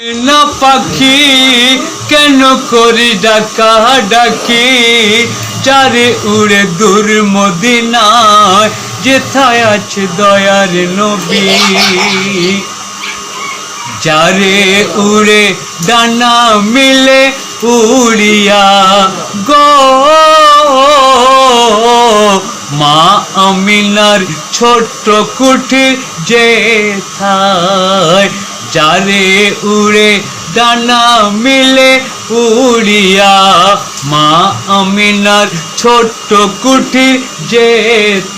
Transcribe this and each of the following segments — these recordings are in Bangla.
না পাখি, কেন করি ডাকা ডাকি? যারে উড়ে দূর মদিনায়, যেথায় আছে দয়ার নবী। যারে উড়ে ডানা মিলে উড়িয়া গো, মা আমিনার ছোট্ট কুঠির যে থায় যারে উড়ে ডানা মিলে উড়িয়া, মা আমিনার ছোট্ট কুঠির যে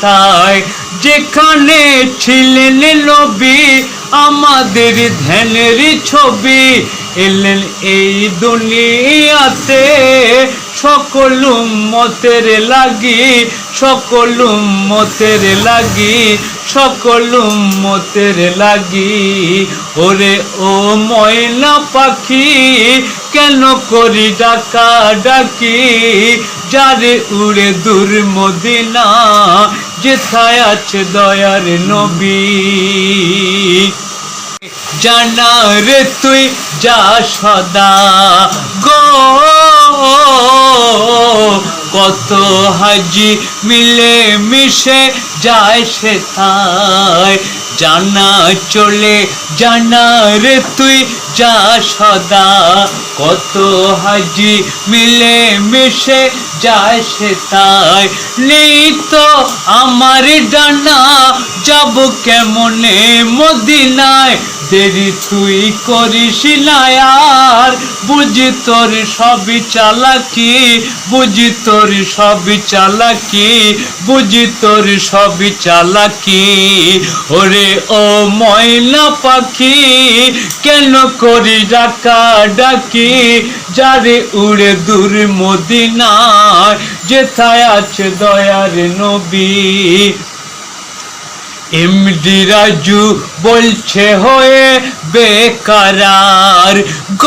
তাই যেখানে ছিলেন নবী, আমাদের ধ্যানের ছবি এলেন এই দুনিয়াতে। সকল মতের লাগি, সকল মতের লাগি, সকল মতের লাগি। ওরে ও ময়না পাখি, কেন করি ডাকা ডাকি? যারে উড়ে দূর মদিনা, যেথায় আছে দয়ার নবী। জানা রে তুই যা সদা, গো কত হাজি মিলে মিশে যায় সে তাই। জানা চলে, জানা রে তুই যা সদা। কত হাজি মিলে মিশে যায় সে তাই। নেই তো আমার ডানা যাব কেমনে মদিনায়? দেরি তুই করিস না আর। বুঝি তোর সবই চালাকি, বুঝি তোর সবই চালাকি, বুঝি তোর সবই চালাকি। ওরে ও ময়না পাখি, কেন করি ডাকা ডাকি? যারে উড়ে দূর মদিনায়, যেথায় আছে দয়ার নবী। এমডি রাজু বলছে হয়ে বেকারার গ।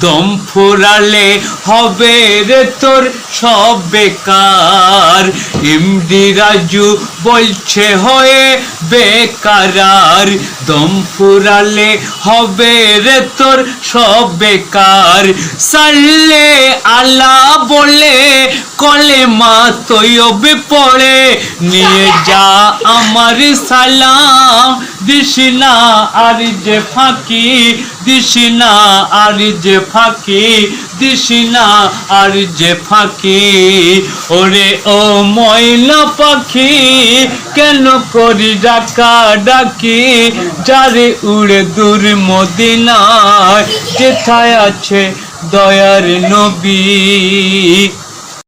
দম ফুরালে হবে রে তোর সব বেকার। এমডি রাজু বলছে হয়ে বেকারার। দম ফুরালে হবে রে তোর সব বেকার। সাল্লে আলা বলে কলে মা তৈবে পড়ে। নিয়ে যা আমার সালাম। দিসিনা আর যে ফাঁকি দিসিনা আর যে ফাঁকি। দিসিনা আর যে ফাঁকি। ওরে ও ময়না পাখি, কেন করি ডাকা ডাকি? যারে উড়ে দূর মদিনায়, যেথায় আছে দয়ার নবী।